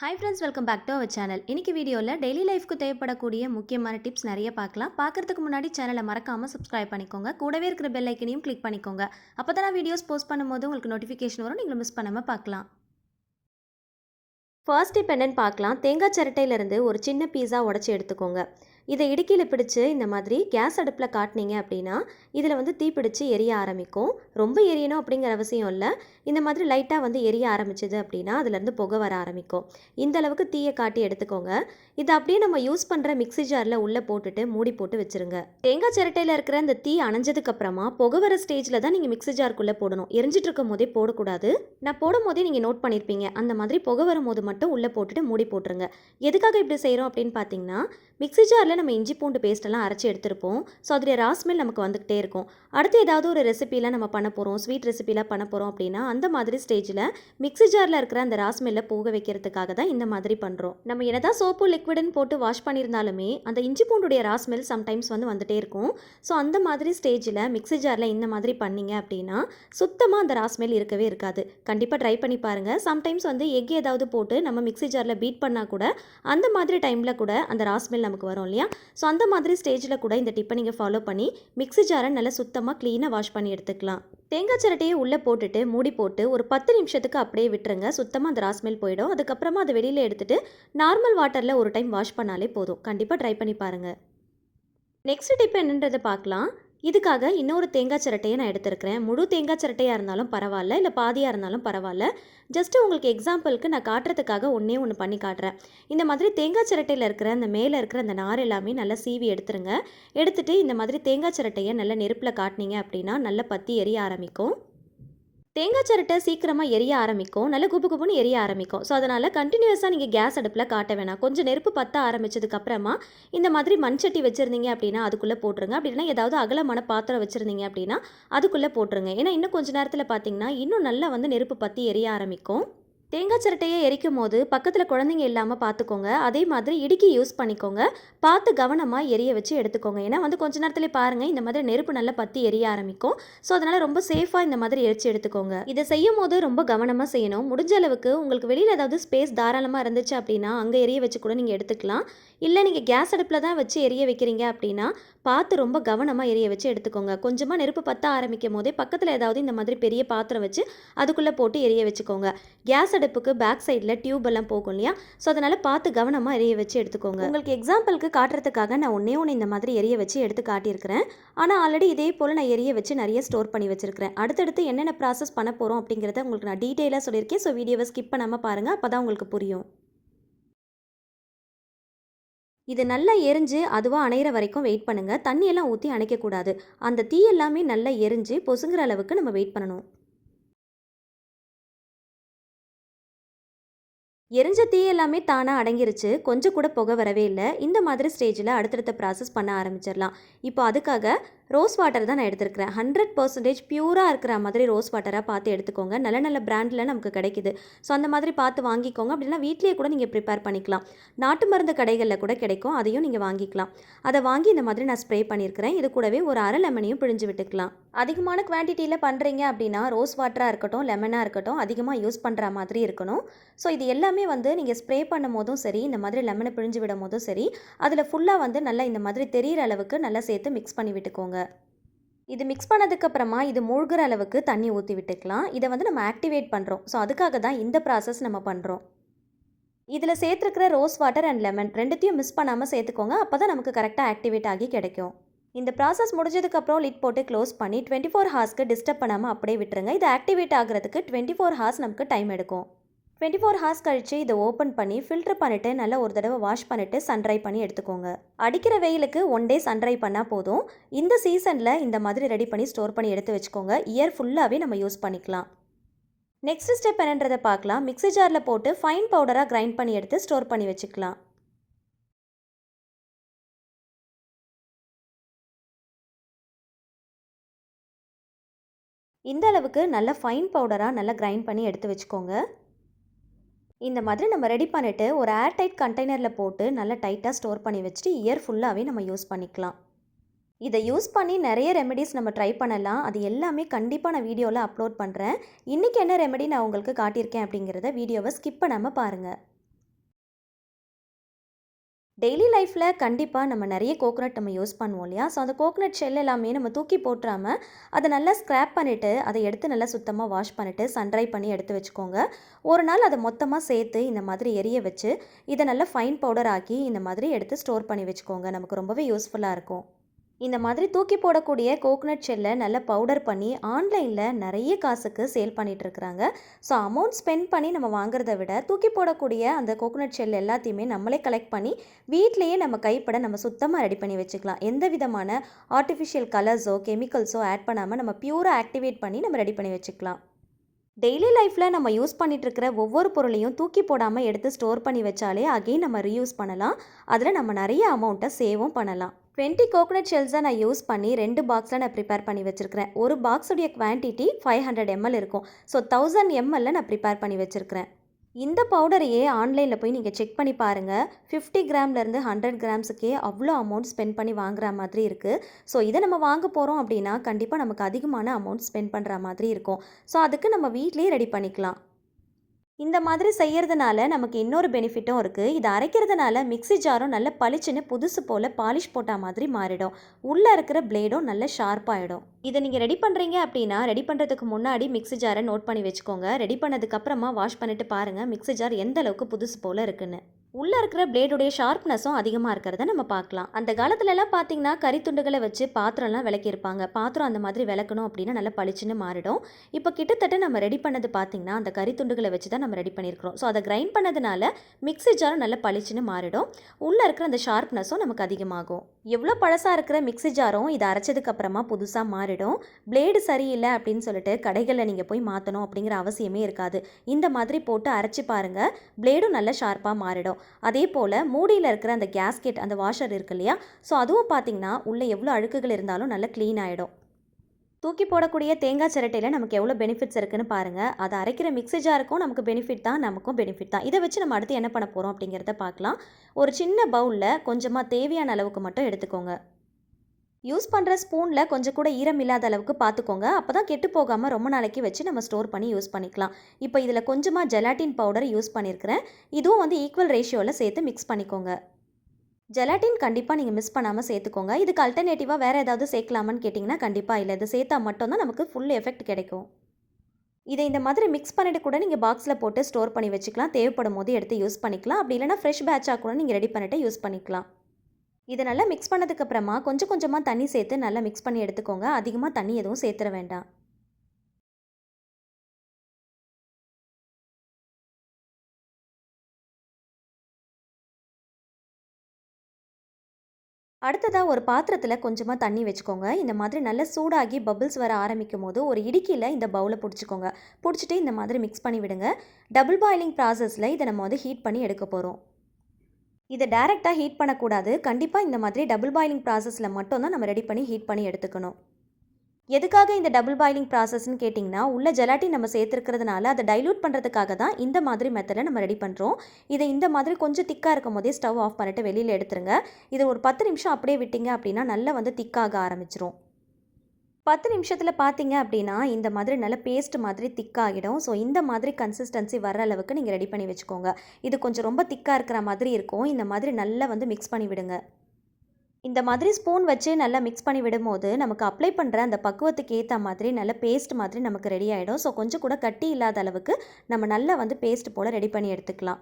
Hi friends welcome back to our channel இன்னைக்கு வீடியோவில் daily லைஃப்க்கு தேவைப்படக்கூடிய முக்கியமான டிப்ஸ் நிறைய பார்க்கலாம். பார்க்கறதுக்கு முன்னாடி சேனலை மறக்காமல் சப்ஸ்கிரைப் பண்ணிக்கோங்க. கூடவே இருக்கிற பெல் ஐக்கனையும் கிளிக் பண்ணிக்கோங்க. அப்போ தான் வீடியோஸ் போஸ்ட் பண்ணும்போது உங்களுக்கு நோட்டிஃபிகேஷன் வரும். நீங்கள் மிஸ் பண்ணாமல் பார்க்கலாம். ஃபர்ஸ்ட் டிப் என்னென்னு பார்க்கலாம். தேங்காய் சிரட்டையிலேருந்து ஒரு சின்ன பீஸா உடச்சி எடுத்துக்கோங்க. இதை இடுக்கியில் பிடிச்சி இந்த மாதிரி கேஸ் அடுப்பில் காட்டினீங்க அப்படின்னா இதில் வந்து தீப்பிடிச்சு எரிய ஆரம்பிக்கும். ரொம்ப எரியணும் அப்படிங்கிற அவசியம் இல்லை. இந்த மாதிரி லைட்டாக வந்து எரிய ஆரம்பிச்சது அப்படின்னா அதுலேருந்து புகை வர ஆரம்பிக்கும். இந்த அளவுக்கு தீயை காட்டி எடுத்துக்கோங்க. இதை அப்படியே நம்ம யூஸ் பண்ணுற மிக்ஸி ஜாரில் உள்ளே போட்டுட்டு மூடி போட்டு வச்சுருங்க. தேங்காய் சிரட்டையில் இருக்கிற அந்த தீ அணைஞ்சதுக்கப்புறமா புகை வர ஸ்டேஜில் தான் நீங்கள் மிக்ஸி ஜாருக்குள்ளே போடணும். எரிஞ்சிட்டு இருக்கும் போதே போடக்கூடாது. நான் போடும் போதே நீங்கள் நோட் பண்ணியிருப்பீங்க அந்த மாதிரி புகை வரும்போது மட்டும் உள்ளே போட்டுட்டு மூடி போட்டுருங்க. எதுக்காக இப்படி செய்கிறோம் அப்படின்னு பார்த்தீங்கன்னா மிக்ஸி ஜாரில் நம்ம இஞ்சி பூண்டு பேஸ்ட்டெல்லாம் அரைச்சி எடுத்திருப்போம். ஸோ அதோடைய ராஸ்மெல் நமக்கு வந்துக்கிட்டே இருக்கும். அடுத்து ஏதாவது ஒரு ரெசிபிலாம் நம்ம பண்ண போகிறோம் ஸ்வீட் ரெசிபிலாம் பண்ண போகிறோம் அப்படின்னா அந்த மாதிரி ஸ்டேஜில் மிக்ஸி ஜாரில் இருக்கிற அந்த ராஸ்மெல்லை போக வைக்கிறதுக்காக தான் இந்த மாதிரி பண்ணுறோம் நம்ம என்னதான் சோப்பு லிக்விடுன்னு போட்டு வாஷ் பண்ணியிருந்தாலுமே அந்த இஞ்சி பூண்டுடைய ராஸ்மெல் சம்டைம்ஸ் வந்து வந்துகிட்டே இருக்கும். ஸோ அந்த மாதிரி ஸ்டேஜில் மிக்ஸி ஜாரில் இந்த மாதிரி பண்ணீங்க அப்படின்னா சுத்தமாக அந்த ராஸ்மெல் இருக்கவே இருக்காது. கண்டிப்பாக ட்ரை பண்ணி பாருங்கள் சம்டைம்ஸ் வந்து எக் ஏதாவது போட்டு நம்ம மிக்ஸி ஜாரில் பீட் பண்ணால் கூட அந்த மாதிரி டைமில் கூட அந்த ராஸ்மெல் நமக்கு வரும் இல்லையா? ஸோ அந்த மாதிரி ஸ்டேஜில் கூட இந்த டிப்பை நீங்கள் ஃபாலோ பண்ணி மிக்ஸி ஜாரை நல்லா சுத்தமாக க்ளீனாக வாஷ் பண்ணி எடுத்துக்கலாம். தேங்காய் சிரட்டையை உள்ளே போட்டுட்டு மூடி போட்டு ஒரு பத்து நிமிஷத்துக்கு அப்படியே விட்டுருங்க. சுத்தமாக அந்த ராஸ்மெல் போயிடும். அதுக்கப்புறமா அதை வெளியில் எடுத்துகிட்டு நார்மல் வாட்டரில் ஒரு டைம் வாஷ் பண்ணாலே போதும். கண்டிப்பாக ட்ரை பண்ணி பாருங்கள் நெக்ஸ்ட் டிப் என்னன்றதை பார்க்கலாம். இதுக்காக இன்னொரு தேங்காய் சிரட்டையை நான் எடுத்திருக்கிறேன். முழு தேங்காய் சிரட்டையாக இருந்தாலும் பரவாயில்ல இல்லை பாதியாக இருந்தாலும் பரவாயில்ல. ஜஸ்ட்டு உங்களுக்கு எக்ஸாம்பிளுக்கு நான் காட்டுறதுக்காக ஒன்றே ஒன்று பண்ணி காட்டுறேன். இந்த மாதிரி தேங்காய் சிரட்டையில் இருக்கிற அந்த மேலே இருக்கிற அந்த நார் எல்லாமே நல்லா சீவி எடுத்துருங்க. எடுத்துகிட்டு இந்த மாதிரி தேங்காய் சிரட்டையை நல்லா நெருப்பில் காட்டினீங்க அப்படின்னா நல்லா பற்றி எரிய ஆரம்பிக்கும். தேங்காய் சிரட்டை சீக்கிரமாக எரிய ஆரம்பிக்கும். நல்ல குபு குபுன்னு எரிய ஆரம்பிக்கும். ஸோ அதனால் கண்டினியூஸாக நீங்கள் கேஸ் அடுப்பில் காட்ட வேணாம். கொஞ்சம் நெருப்பு பற்ற ஆரம்பித்ததுக்கப்புறமா இந்த மாதிரி மண் சட்டி வச்சுருந்தீங்க அப்படின்னா அதுக்குள்ளே போட்டுருங்க. அப்படின்னா ஏதாவது அகலமான பாத்திரம் வச்சுருந்தீங்க அப்படின்னா அதுக்குள்ளே போட்டுருங்க. ஏன்னா இன்னும் கொஞ்சம் நேரத்தில் பார்த்தீங்கன்னா இன்னும் நல்லா வந்து நெருப்பு பற்றி எரிய ஆரம்பிக்கும். தேங்காய் சிரட்டையை எரிக்கும் போது பக்கத்தில் குழந்தைங்க இல்லாமல் பார்த்துக்கோங்க அதே மாதிரி இடுக்கி யூஸ் பண்ணிக்கோங்க. பார்த்து கவனமாக எரிய வச்சு எடுத்துக்கோங்க. ஏன்னா வந்து கொஞ்ச நேரத்தில் பாருங்கள் இந்த மாதிரி நெருப்பு நல்லா பற்றி எரிய ஆரம்பிக்கும். ஸோ அதனால் ரொம்ப சேஃபாக இந்த மாதிரி எரிச்சு எடுத்துக்கோங்க. இதை செய்யும் போது ரொம்ப கவனமாக செய்யணும். முடிஞ்ச அளவுக்கு உங்களுக்கு வெளியில் ஏதாவது ஸ்பேஸ் தாராளமாக இருந்துச்சு அப்படின்னா அங்கே எரிய வச்சு கூட நீங்கள் எடுத்துக்கலாம். இல்லை நீங்கள் கேஸ் அடுப்பில் தான் வச்சு எரிய வைக்கிறீங்க அப்படின்னா பார்த்து ரொம்ப கவனமாக எரிய வச்சு எடுத்துக்கோங்க. கொஞ்சமாக நெருப்பு பற்ற ஆரம்பிக்கும் போதே பக்கத்தில் ஏதாவது இந்த மாதிரி பெரிய பாத்திரம் வச்சு அதுக்குள்ளே போட்டு எரிய வச்சுக்கோங்க. கேஸ் அடுப்புக்கு பேக் சைடில் டியூப் எல்லாம் போகும் இல்லையா? ஸோ அதனால் பார்த்து கவனமாக எரிய வச்சு எடுத்துக்கோங்க. உங்களுக்கு எக்ஸாம்பிளுக்கு காட்டுறதுக்காக நான் ஒன்றே ஒன்று இந்த மாதிரி எரிய வச்சு எடுத்து காட்டியிருக்கிறேன். ஆனால் ஆல்ரெடி இதே போல் நான் எரிய வச்சு நிறைய ஸ்டோர் பண்ணி வச்சிருக்கிறேன். அடுத்தடுத்து என்னென்ன ப்ராசஸ் பண்ண போகிறோம் அப்படிங்கிறத உங்களுக்கு நான் டீட்டெயிலாக சொல்லியிருக்கேன். ஸோ வீடியோவை ஸ்கிப் பண்ணாமல் பாருங்கள் அப்போ தான் உங்களுக்கு புரியும். இது நல்லா எரிஞ்சு அதுவாக அணையிற வரைக்கும் வெயிட் பண்ணுங்கள் தண்ணியெல்லாம் ஊற்றி அணைக்கக்கூடாது. அந்த தீ எல்லாமே நல்லா எரிஞ்சு பொசுங்கிற அளவுக்கு நம்ம வெயிட் பண்ணணும். எரிஞ்ச தீ எல்லாமே தானாக அடங்கிருச்சு. கொஞ்சம் கூட புகை வரவே இல்லை. இந்த மாதிரி ஸ்டேஜில் அடுத்தடுத்த ப்ராசஸ் பண்ண ஆரம்பிச்சிடலாம். இப்போ அதுக்காக ரோஸ் வாட்டர் தான் நான் எடுத்திருக்கிறேன். ஹண்ட்ரட் பர்சன்டேஜ் பியூராக இருக்கிற மாதிரி ரோஸ் வாட்டராக பார்த்து எடுத்துக்கோங்க. நல்ல நல்ல பிராண்டில் நமக்கு கிடைக்குது. ஸோ அந்த மாதிரி பார்த்து வாங்கிக்கோங்க. அப்படின்னா வீட்லேயே கூட நீங்கள் ப்ரிப்பேர் பண்ணிக்கலாம். நாட்டு மருந்து கடைகளில் கூட கிடைக்கும். அதையும் நீங்கள் வாங்கிக்கலாம். அதை வாங்கி இந்த மாதிரி நான் ஸ்ப்ரே பண்ணியிருக்கிறேன். இது கூடவே ஒரு அரை லெமனையும் பிழிஞ்சு விட்டுக்கலாம். அதிகமான குவான்டிட்டியில் பண்ணுறீங்க அப்படின்னா ரோஸ் வாட்டராக இருக்கட்டும் லெமனாக இருக்கட்டும் அதிகமாக யூஸ் பண்ணுற மாதிரி இருக்கணும். ஸோ இது எல்லாமே வந்து நீங்கள் ஸ்ப்ரே பண்ணும் போதும் சரி இந்த மாதிரி லெமனை பிழிஞ்சு விடும் போதும் சரி அதில் ஃபுல்லாக வந்து நல்லா இந்த மாதிரி தெரியிற அளவுக்கு நல்லா சேர்த்து மிக்ஸ் பண்ணி விட்டுக்கோங்க. இது மிக்ஸ் பண்ணதுக்கப்புறமா இது மூழ்கிற அளவுக்கு தண்ணி ஊற்றி விட்டுக்கலாம். இதை வந்து நம்ம ஆக்டிவேட் பண்ணுறோம் ஸோ அதுக்காக தான் இந்த ப்ராசஸ் நம்ம பண்ணுறோம் இதில் சேர்த்துருக்கிற ரோஸ் வாட்டர் அண்ட் லெமன் ரெண்டுத்தையும் மிஸ் பண்ணாமல் சேர்த்துக்கோங்க. அப்போ தான் நமக்கு கரெக்டாக ஆக்டிவேட் ஆகி கிடைக்கும். இந்த ப்ராசஸ் முடிஞ்சதுக்கப்புறம் லிட் போட்டு க்ளோஸ் பண்ணி டுவெண்ட்டி ஃபோர் ஹார்ஸ்க்கு டிஸ்டர்ப் பண்ணாமல் அப்படியே விட்டுருங்க. இது ஆக்டிவேட் ஆகிறதுக்கு டுவெண்ட்டி ஃபோர் ஹார்ஸ் நமக்கு டைம் எடுக்கும். டுவெண்ட்டி ஃபோர் ஹார்ஸ் கழிச்சு இதை ஓப்பன் பண்ணி ஃபில்டர் பண்ணிவிட்டு நல்லா ஒரு தடவை வாஷ் பண்ணிவிட்டு சன்ட்ரை பண்ணி எடுத்துக்கோங்க. அடிக்கிற வெயிலுக்கு ஒன் டே சன்ட்ரை பண்ணால் போதும். இந்த சீசனில் இந்த மாதிரி ரெடி பண்ணி ஸ்டோர் பண்ணி எடுத்து வச்சுக்கோங்க. இயர் ஃபுல்லாகவே நம்ம யூஸ் பண்ணிக்கலாம். நெக்ஸ்ட் ஸ்டெப் என்னன்றதை பார்க்கலாம். மிக்ஸி ஜாரில் போட்டு ஃபைன் பவுடராக கிரைண்ட் பண்ணி எடுத்து ஸ்டோர் பண்ணி வச்சுக்கலாம். இந்த அளவுக்கு நல்லா ஃபைன் பவுடராக நல்லா கிரைண்ட் பண்ணி எடுத்து வச்சுக்கோங்க. இந்த மாதிரி நம்ம ரெடி பண்ணிவிட்டு ஒரு ஏர்டைட் கண்டெய்னரில் போட்டு நல்லா டைட்டாக ஸ்டோர் பண்ணி வச்சுட்டு இயர் ஃபுல்லாகவே நம்ம யூஸ் பண்ணிக்கலாம். இதை யூஸ் பண்ணி நிறைய ரெமெடிஸ் நம்ம ட்ரை பண்ணலாம். அது எல்லாமே கண்டிப்பாக நான் வீடியோவில் அப்லோட் பண்ணுறேன் இன்றைக்கி என்ன ரெமெடி நான் உங்களுக்கு காட்டியிருக்கேன் அப்படிங்கிறத வீடியோவை ஸ்கிப் பண்ணாமல் பாருங்கள் டெய்லி லைஃப்பில் கண்டிப்பாக நம்ம நிறைய கோகோனட் நம்ம யூஸ் பண்ணுவோம் இல்லையா? ஸோ அந்த கோகோனட் ஷெல் எல்லாமே நம்ம தூக்கி போட்டுறாம அதை நல்லா ஸ்க்ராப் பண்ணிவிட்டு அதை எடுத்து நல்லா சுத்தமாக வாஷ் பண்ணிவிட்டு சன்ட்ரை பண்ணி எடுத்து வச்சுக்கோங்க. ஒரு நாள் அதை மொத்தமாக சேர்த்து இந்த மாதிரி எரிய வச்சு இதை நல்லா ஃபைன் பவுடர் ஆக்கி இந்த மாதிரி எடுத்து ஸ்டோர் பண்ணி வச்சுக்கோங்க. நமக்கு ரொம்பவே யூஸ்ஃபுல்லாக இருக்கும். இந்த மாதிரி தூக்கி போடக்கூடிய கோகனட் ஷெல்லை நல்லா பவுடர் பண்ணி ஆன்லைனில் நிறைய காசுக்கு சேல் பண்ணிகிட்ருக்குறாங்க இருக்கிறாங்க. ஸோ அமௌண்ட் ஸ்பெண்ட் பண்ணி நம்ம வாங்குறத விட தூக்கி போடக்கூடிய அந்த கோகனட் ஷெல் எல்லாத்தையுமே நம்மளே கலெக்ட் பண்ணி வீட்டிலேயே நம்ம கைப்பட நம்ம சுத்தமாக ரெடி பண்ணி வச்சுக்கலாம். எந்த விதமான ஆர்டிஃபிஷியல் கலர்ஸோ கெமிக்கல்ஸோ ஆட் பண்ணாமல் நம்ம பியூராக ஆக்டிவேட் பண்ணி நம்ம ரெடி பண்ணி வச்சுக்கலாம். டெய்லி லைஃப்பில் நம்ம யூஸ் பண்ணிகிட்ருக்கிற இருக்கிற ஒவ்வொரு பொருளையும் தூக்கி போடாமல் எடுத்து ஸ்டோர் பண்ணி வச்சாலே அகெயின் நம்ம ரீயூஸ் பண்ணலாம். அதில் நம்ம நிறைய அமௌண்ட்டை சேவும் பண்ணலாம். டுவெண்ட்டி கோகோனட் ஷெல்ஸை நான் யூஸ் பண்ணி ரெண்டு பாக்ஸில் நான் ப்ரிப்பேர் பண்ணி வச்சுருக்கிறேன். ஒரு பாக்ஸுடைய குவான்டிட்டி ஃபைவ் ஹண்ட்ரட் எம்எல் இருக்கும். ஸோ தௌசண்ட் எம்எல்ல நான் ப்ரிப்பேர் பண்ணி வச்சுருக்கிறேன். இந்த பவுடரையே ஆன்லைனில் போய் நீங்கள் செக் பண்ணி பாருங்கள் ஃபிஃப்டி கிராம்லேருந்து ஹண்ட்ரட் கிராம்ஸுக்கே அவ்வளோ அமௌண்ட் ஸ்பெண்ட் பண்ணி வாங்குற மாதிரி இருக்குது ஸோ இதை நம்ம வாங்க போகிறோம் அப்படின்னா கண்டிப்பாக நமக்கு அதிகமான அமௌண்ட் ஸ்பெண்ட் பண்ணுற மாதிரி இருக்கும். ஸோ அதுக்கு நம்ம வீட்லேயே ரெடி பண்ணிக்கலாம். இந்த மாதிரி செய்யறதுனால நமக்கு இன்னொரு பெனிஃபிட்டும் இருக்குது இதை அரைக்கிறதுனால மிக்ஸி ஜாரும் நல்ல பளிச்சுன்னு புதுசு போல் பாலிஷ் போட்டால் மாதிரி மாறிடும். உள்ளே இருக்கிற பிளேடும் நல்ல ஷார்ப்பாகிடும் இதை நீங்கள் ரெடி பண்ணுறீங்க அப்படின்னா ரெடி பண்ணுறதுக்கு முன்னாடி மிக்ஸி ஜாரை நோட் பண்ணி வச்சுக்கோங்க. ரெடி பண்ணதுக்கப்புறமா வாஷ் பண்ணிட்டு பாருங்கள் மிக்ஸி ஜார் எந்த அளவுக்கு புதுசு போல் இருக்குன்னு. உள்ளே இருக்கிற பிளேடுடைய ஷார்ப்னஸும் அதிகமாக இருக்கிறத நம்ம பார்க்கலாம். அந்த காலத்துலலாம் பார்த்தீங்கன்னா கறித்துண்டுகளை வச்சு பாத்திரம்லாம் விளக்கியிருப்பாங்க. பாத்திரம் அந்த மாதிரி விளக்கணும் அப்படின்னா நல்லா பளிச்சுன்னு மாறிடும். இப்போ கிட்டத்தட்ட நம்ம ரெடி பண்ணது பார்த்தீங்கன்னா அந்த கறி துண்டுகளை வச்சு தான் நம்ம ரெடி பண்ணியிருக்கிறோம். ஸோ அதை கிரைண்ட் பண்ணதுனால மிக்ஸி ஜாரும் நல்லா பளிச்சுன்னு மாறிடும். உள்ளே இருக்கிற அந்த ஷார்ப்னஸும் நமக்கு அதிகமாகும். எவ்வளோ பழசாக இருக்கிற மிக்ஸி ஜாரும் இதை அரைச்சதுக்கப்புறமா புதுசாக மாறிடும். பிளேடு சரியில்லை அப்படின்னு சொல்லிட்டு கடைகளில் நீங்கள் போய் மாற்றணும் அப்படிங்கிற அவசியமே இருக்காது. இந்த மாதிரி போட்டு அரைச்சி பாருங்கள் பிளேடும் நல்ல ஷார்ப்பாக மாறிடும். அதே போல் மூடியில் இருக்கிற அந்த கேஸ்கெட் அந்த வாஷர் இருக்கு இல்லையா? ஸோ அதுவும் பார்த்தீங்கன்னா உள்ளே எவ்வளோ அழுக்குகள் இருந்தாலும் நல்லா க்ளீன் ஆகிடும் தூக்கி போடக்கூடிய தேங்காய் சிரட்டையில் நமக்கு எவ்வளோ பெனிஃபிட்ஸ் இருக்குன்னு பாருங்கள் அதை அரைக்கிற மிக்ஸி ஜாருக்கும் நமக்கு பெனிஃபிட் தான் நமக்கும் பெனிஃபிட் தான். இதை வச்சு நம்ம அடுத்து என்ன பண்ண போகிறோம் அப்படிங்கிறத பார்க்கலாம். ஒரு சின்ன பவுலில் கொஞ்சமாக தேவையான அளவுக்கு மட்டும் எடுத்துக்கோங்க. யூஸ் பண்ணுற ஸ்பூனில் கொஞ்சம் கூட ஈரம் இல்லாத அளவுக்கு பார்த்துக்கோங்க அப்போ தான் கெட்டு போகாமல் ரொம்ப நாளைக்கு வச்சு நம்ம ஸ்டோர் பண்ணி யூஸ் பண்ணிக்கலாம். இப்போ இதில் கொஞ்சமாக ஜெலாட்டின் பவுடர் யூஸ் பண்ணியிருக்கிறேன் இதுவும் வந்து ஈக்குவல் ரேஷியோவில் சேர்த்து மிக்ஸ் பண்ணிக்கோங்க. ஜெலாட்டின் கண்டிப்பாக நீங்கள் மிஸ் பண்ணாமல் சேர்த்துக்கோங்க. இதுக்கு அல்டர்னேட்டிவாக வேறு ஏதாவது சேர்க்கலாமான்னு கேட்டிங்கன்னா கண்டிப்பாக இல்லை. இது சேர்த்தா மட்டும்தான் நமக்கு ஃபுல் எஃபெக்ட் கிடைக்கும். இதை இந்த மாதிரி மிக்ஸ் பண்ணிட்டு கூட நீங்கள் பாக்ஸில் போட்டு ஸ்டோர் பண்ணி வச்சுக்கலாம். தேவைப்படும் போது எடுத்து யூஸ் பண்ணிக்கலாம். அப்படி இல்லைனா ஃப்ரெஷ் பேட்சாக கூட நீங்கள் ரெடி பண்ணிவிட்டு யூஸ் பண்ணிக்கலாம். இதை நல்லா மிக்ஸ் பண்ணதுக்கப்புறமா கொஞ்சம் கொஞ்சமாக தண்ணி சேர்த்து நல்லா மிக்ஸ் பண்ணி எடுத்துக்கோங்க. அதிகமாக தண்ணி எதுவும் சேர்த்துற வேண்டாம். அடுத்ததாக ஒரு பாத்திரத்தில் கொஞ்சமாக தண்ணி வச்சுக்கோங்க. இந்த மாதிரி நல்லா சூடாகி பபிள்ஸ் வர ஆரம்பிக்கும் போது ஒரு இடுக்கியில் இந்த பவுலை பிடிச்சிக்கோங்க. பிடிச்சிட்டு இந்த மாதிரி மிக்ஸ் பண்ணி விடுங்க. டபுள் பாயிலிங் ப்ராசஸில் இதை நம்ம வந்து ஹீட் பண்ணி எடுக்க போகிறோம் இதை டேரெக்டாக ஹீட் பண்ணக்கூடாது. கண்டிப்பாக இந்த மாதிரி டபுள் பாயிலிங் ப்ராசஸில் மட்டும்தான் நம்ம ரெடி பண்ணி ஹீட் பண்ணி எடுத்துக்கணும். எதுக்காக இந்த டபுள் பாயிலிங் ப்ராசஸ்ன்னு கேட்டிங்கன்னா உள்ள ஜெலாட்டின் நம்ம சேர்த்துருக்கிறதுனால அதை டைலூட் பண்ணுறதுக்காக தான் இந்த மாதிரி மெத்தடில் நம்ம ரெடி பண்ணுறோம் இதை இந்த மாதிரி கொஞ்சம் திக்காக இருக்கும் போதே ஸ்டவ் ஆஃப் பண்ணிட்டு வெளியில் எடுத்துருங்க. இதை ஒரு பத்து நிமிஷம் அப்படியே விட்டிங்க அப்படின்னா நல்லா வந்து திக்காக ஆரம்பிச்சிரும். பத்து நிமிஷத்தில் பார்த்தீங்க அப்படின்னா இந்த மாதிரி நல்ல பேஸ்ட் மாதிரி திக்காகிடும் ஸோ இந்த மாதிரி கன்சிஸ்டன்சி வர அளவுக்கு நீங்கள் ரெடி பண்ணி வச்சுக்கோங்க. இது கொஞ்சம் ரொம்ப திக்காக இருக்கிற மாதிரி இருக்கும். இந்த மாதிரி நல்லா வந்து மிக்ஸ் பண்ணி விடுங்க. இந்த மாதிரி ஸ்பூன் வச்சு நல்லா மிக்ஸ் பண்ணி விடும்போது நமக்கு அப்ளை பண்ணுற அந்த பக்குவத்துக்கு ஏற்ற மாதிரி நல்ல பேஸ்ட் மாதிரி நமக்கு ரெடி ஆகிடும் ஸோ கொஞ்சம் கூட கட்டி இல்லாத அளவுக்கு நம்ம நல்லா வந்து பேஸ்ட் போல் ரெடி பண்ணி எடுத்துக்கலாம்.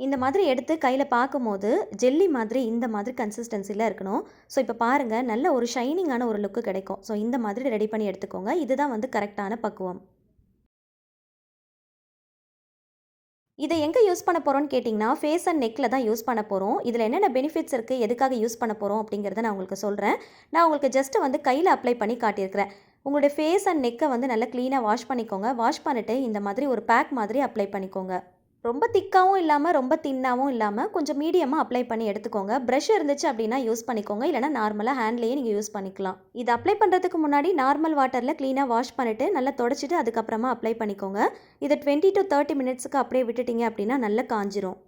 இந்த மாதிரி எடுத்து கையில் பார்க்கும்போது ஜெல்லி மாதிரி இந்த மாதிரி கன்சிஸ்டன்சியில் இருக்கணும். ஸோ இப்போ பாருங்கள் நல்ல ஒரு ஷைனிங்கான ஒரு லுக்கு கிடைக்கும். ஸோ இந்த மாதிரி ரெடி பண்ணி எடுத்துக்கோங்க. இதுதான் வந்து கரெக்டான பக்குவம். இதை எங்கே யூஸ் பண்ண போகிறோன்னு கேட்டிங்கன்னா ஃபேஸ் அண்ட் நெக்கில் தான் யூஸ் பண்ண போகிறோம் இதில் என்னென்ன பெனிஃபிட்ஸ் இருக்குது எதுக்காக யூஸ் பண்ண போகிறோம் அப்படிங்கிறத நான் உங்களுக்கு சொல்கிறேன் நான் உங்களுக்கு ஜஸ்ட்டு வந்து கையில் அப்ளை பண்ணி காட்டியிருக்கிறேன். உங்களுடைய ஃபேஸ் அண்ட் நெக்கை வந்து நல்லா க்ளீனாக வாஷ் பண்ணிக்கோங்க. வாஷ் பண்ணிவிட்டு இந்த மாதிரி ஒரு பேக் மாதிரி அப்ளை பண்ணிக்கோங்க. ரொம்ப திக்காகவும் இல்லாமல் ரொம்ப தின்னாகவும் இல்லாமல் கொஞ்சம் மீடியமாக அப்ளை பண்ணி எடுத்துக்கோங்க. ப்ரஷ் இருந்துச்சு அப்படின்னா யூஸ் பண்ணிக்கோங்க. இல்லைனா நார்மலாக ஹேண்ட்லேயே நீங்கள் யூஸ் பண்ணிக்கலாம். இது அப்ளை பண்ணுறதுக்கு முன்னாடி நார்மல் வாட்டரில் க்ளீனாக வாஷ் பண்ணிவிட்டு நல்லா தொடச்சிட்டு அதுக்கப்புறமா அப்ளை பண்ணிக்கோங்க. இதை டுவெண்ட்டி டு தேர்ட்டி மினிட்ஸுக்கு அப்படியே விட்டுட்டீங்க அப்படின்னா நல்லா காஞ்சிரும்.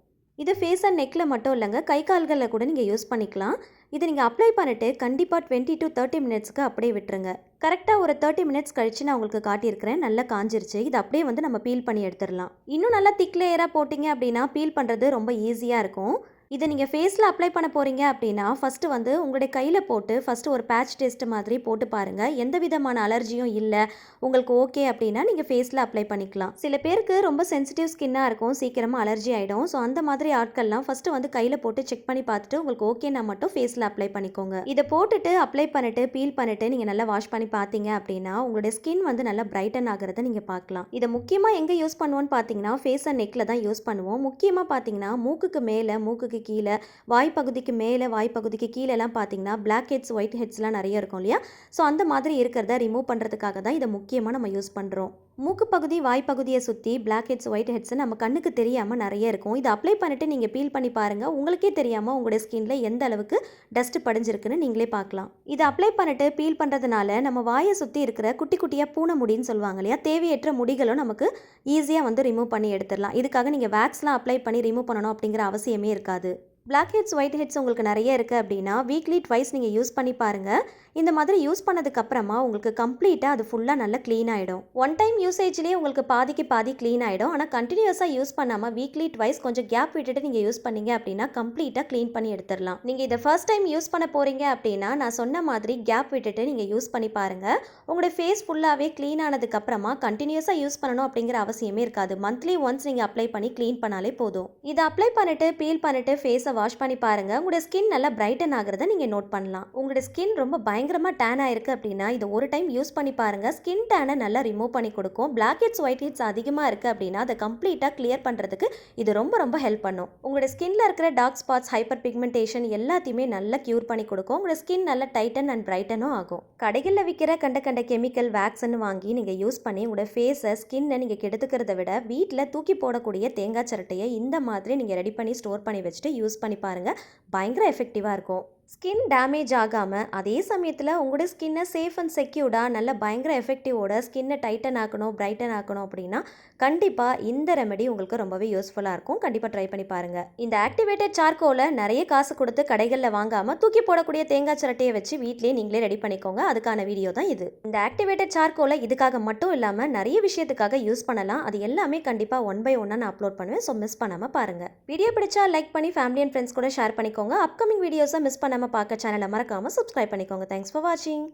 இது ஃபேஸ் அண்ட் நெக்கில் மட்டும் இல்லைங்க. கை கால்களில் கூட நீங்கள் யூஸ் பண்ணிக்கலாம். இதை நீங்கள் அப்ளை பண்ணிவிட்டு கண்டிப்பாக டுவெண்ட்டி டு தேர்ட்டி மினிட்ஸ்க்கு அப்படியே விட்டுருங்க. கரெக்டாக ஒரு தேர்ட்டி மினிட்ஸ் கழிச்சு நான் உங்களுக்கு காட்டியிருக்கிறேன். நல்லா காஞ்சிருச்சு. இது அப்படியே வந்து நம்ம பீல் பண்ணி எடுத்துடலாம். இன்னும் நல்லா திக் லேயராக போட்டிங்க அப்படின்னா பீல் பண்ணுறது ரொம்ப ஈஸியாக இருக்கும். இதை நீங்கள் ஃபேஸில் அப்ளை பண்ண போகிறீங்க அப்படின்னா ஃபஸ்ட்டு வந்து உங்களுடைய கையில் போட்டு ஃபஸ்ட்டு ஒரு பேட்ச் டெஸ்ட் மாதிரி போட்டு பாருங்கள் எந்த விதமான அலர்ஜியும் இல்லை. உங்களுக்கு ஓகே அப்படின்னா நீங்கள் ஃபேஸில் அப்ளை பண்ணிக்கலாம். சில பேருக்கு ரொம்ப சென்சிட்டிவ் ஸ்கின்னாக இருக்கும். சீக்கிரமாக அலர்ஜி ஆகிடும் ஸோ அந்த மாதிரி ஆட்கள்லாம் ஃபஸ்ட்டு வந்து கையில் போட்டு செக் பண்ணி பார்த்துட்டு உங்களுக்கு ஓகேனா மட்டும் ஃபேஸில் அப்ளை பண்ணிக்கோங்க. இதை போட்டுட்டு அப்ளை பண்ணிட்டு பீல் பண்ணிட்டு நீங்கள் நல்லா வாஷ் பண்ணி பார்த்தீங்க அப்படின்னா உங்களுடைய ஸ்கின் வந்து நல்லா பிரைட்டன் ஆகிறத நீங்கள் பார்க்கலாம். இதை முக்கியமாக எங்கே யூஸ் பண்ணுவோன்னு பார்த்தீங்கன்னா ஃபேஸ் அண்ட் நெக்கில் தான் யூஸ் பண்ணுவோம். முக்கியமாக பார்த்தீங்கன்னா மூக்குக்கு மேலே மூக்குக்கு கீழே வாய்ப்பகுதிக்கு மேலே வாய்ப்பகுதிக்கு கீழேலாம் பார்த்தீங்கன்னா பிளாக் ஹெட்ஸ் ஒயிட் ஹெட்ஸ்லாம் நிறைய இருக்கும் இல்லையா? ஸோ அந்த மாதிரி இருக்கிறத ரிமூவ் பண்ணுறதுக்காக தான் இதை முக்கியமாக நம்ம யூஸ் பண்ணுறோம் மூக்கு பகுதி வாய்ப்பகுதியை சுற்றி பிளாக் ஹெட்ஸ் ஒயிட் ஹெட்ஸ் நம்ம கண்ணுக்கு தெரியாமல் நிறைய இருக்கும். இதை அப்ளை பண்ணிவிட்டு நீங்கள் பீல் பண்ணி பாருங்கள் உங்களுக்கே தெரியாமல் உங்களுடைய ஸ்கின்ல எந்த அளவுக்கு டஸ்ட் படிஞ்சிருக்குன்னு நீங்களே பார்க்கலாம். இதை அப்ளை பண்ணிட்டு பீல் பண்ணுறதுனால நம்ம வாயை சுற்றி இருக்கிற குட்டி குட்டியாக பூனை முடின்னு சொல்லுவாங்க இல்லையா? தேவையற்ற முடிகளும் நமக்கு ஈஸியாக வந்து ரிமூவ் பண்ணி எடுத்துடலாம். இதுக்காக நீங்கள் வேக்ஸ்லாம் அப்ளை பண்ணி ரிமூவ் பண்ணணும் அப்படிங்கிற அவசியமே இருக்காது. பிளாக் ஹெட்ஸ் ஒயிட் ஹெட்ஸ் உங்களுக்கு நிறைய இருக்குது அப்படின்னா வீக்லி ட்வைஸ் நீங்கள் யூஸ் பண்ணி பாருங்கள் இந்த மாதிரி யூஸ் பண்ணதுக்கப்புறமா உங்களுக்கு கம்ப்ளீட்டாக அது ஃபுல்லாக நல்லா க்ளீன் ஆகிடும் ஒன் டைம் யூசேஜ்லேயே உங்களுக்கு பாதிக்கு பாதி க்ளீன் ஆகிடும் ஆனால் கண்டினியூஸாக யூஸ் பண்ணாமல் வீக்லி ட்வைஸ் கொஞ்சம் கேப் விட்டுட்டு நீங்கள் யூஸ் பண்ணீங்க அப்படின்னா கம்ப்ளீட்டாக க்ளீன் பண்ணி எடுத்துடலாம். நீங்கள் இதை ஃபர்ஸ்ட் டைம் யூஸ் பண்ண போகிறீங்க அப்படின்னா நான் சொன்ன மாதிரி கேப் விட்டுட்டு நீங்கள் யூஸ் பண்ணி பாருங்கள் உங்களோட ஃபேஸ் ஃபுல்லாகவே க்ளீன் ஆனதுக்கப்புறமா கண்டினியூஸாக யூஸ் பண்ணணும் அப்படிங்கிற அவசியமே இருக்காது. மந்த்லி ஒன்ஸ் நீங்கள் அப்ளை பண்ணி க்ளீன் பண்ணாலே போதும். இதை அப்ளை பண்ணிட்டு பீல் பண்ணிட்டு ஃபேஸை வாஷ் பண்ணி பாருங்கள் உங்களுடைய ஸ்கின் நல்லா பிரைட்டன் ஆகிறத நீங்கள் நோட் பண்ணலாம். உங்களுடைய ஸ்கின் ரொம்ப பயங்கரமாக டேன் ஆயிருக்கு அப்படின்னா இதை ஒரு டைம் யூஸ் பண்ணி பாருங்கள் ஸ்கின் டேனை நல்லா ரிமூவ் பண்ணி கொடுக்கும். பிளாக் ஹெட்ஸ் ஒயிட் ஹெட்ஸ் அதிகமாக இருக்குது அப்படின்னா அதை கம்ப்ளீட்டாக கிளியர் பண்ணுறதுக்கு இது ரொம்ப ரொம்ப ஹெல்ப் பண்ணும். உங்களுடைய ஸ்கின்ல இருக்கிற டார்க் ஸ்பாட்ஸ் ஹைப்பர் பிக்மெண்டேஷன் எல்லாத்தையுமே நல்லா க்யூர் பண்ணி கொடுக்கும். உங்களோட ஸ்கின் நல்லா டைட்டன் அண்ட் பிரைட்டனும் ஆகும். கடைகளில் விற்கிற கண்ட கண்ட கெமிக்கல் வேக்ஸ்ன்னு வாங்கி நீங்கள் யூஸ் பண்ணி உங்களோட ஃபேஸை ஸ்கின்னை நீங்கள் கெடுத்துக்கிறத விட வீட்டில் தூக்கி போடக்கூடிய தேங்காய் சிரட்டையை இந்த மாதிரி நீங்கள் ரெடி பண்ணி ஸ்டோர் பண்ணி வச்சுட்டு யூஸ் பண்ணி பாருங்கள் பயங்கர எஃபெக்டிவாக இருக்கும். ஸ்கின் டேமேஜ் ஆகாமல் அதே சமயத்தில் உங்களோட ஸ்கின்னை சேஃப் அண்ட் செக்யூர்டாக நல்ல பயங்கர எஃபெக்டிவோட ஸ்கின்னை டைட்டன் ஆக்கணும் பிரைட்டன் ஆக்கணும் அப்படின்னா கண்டிப்பாக இந்த ரெமெடி உங்களுக்கு ரொம்பவே யூஸ்ஃபுல்லாக இருக்கும். கண்டிப்பாக ட்ரை பண்ணி பாருங்கள் இந்த ஆக்டிவேட்டட் சார்கோலை நிறைய காசு கொடுத்து கடைகளில் வாங்காமல் தூக்கி போடக்கூடிய தேங்காய் சிரட்டையை வச்சு வீட்லேயே நீங்களே ரெடி பண்ணிக்கோங்க. அதுக்கான வீடியோ தான் இது. இந்த ஆக்டிவேட்டட் சார்கோலை இதுக்காக மட்டும் இல்லாமல் நிறைய விஷயத்துக்காக யூஸ் பண்ணலாம். அது எல்லாமே கண்டிப்பாக ஒன் பை ஒன்னாக நான் அப்லோட் பண்ணுவேன். ஸோ மிஸ் பண்ணாமல் பாருங்கள் வீடியோ பிடிச்சா லைக் பண்ணி ஃபேமிலி அண்ட் ஃப்ரெண்ட்ஸ் கூட ஷேர் பண்ணிக்கோங்க. அப்கமிங் வீடியோஸை மிஸ் பண்ணாமல் பார்க்க சேனலை மறக்காமல் சப்ஸ்கிரைப் பண்ணிக்கோங்க. தேங்க்ஸ் ஃபார் வாட்சிங்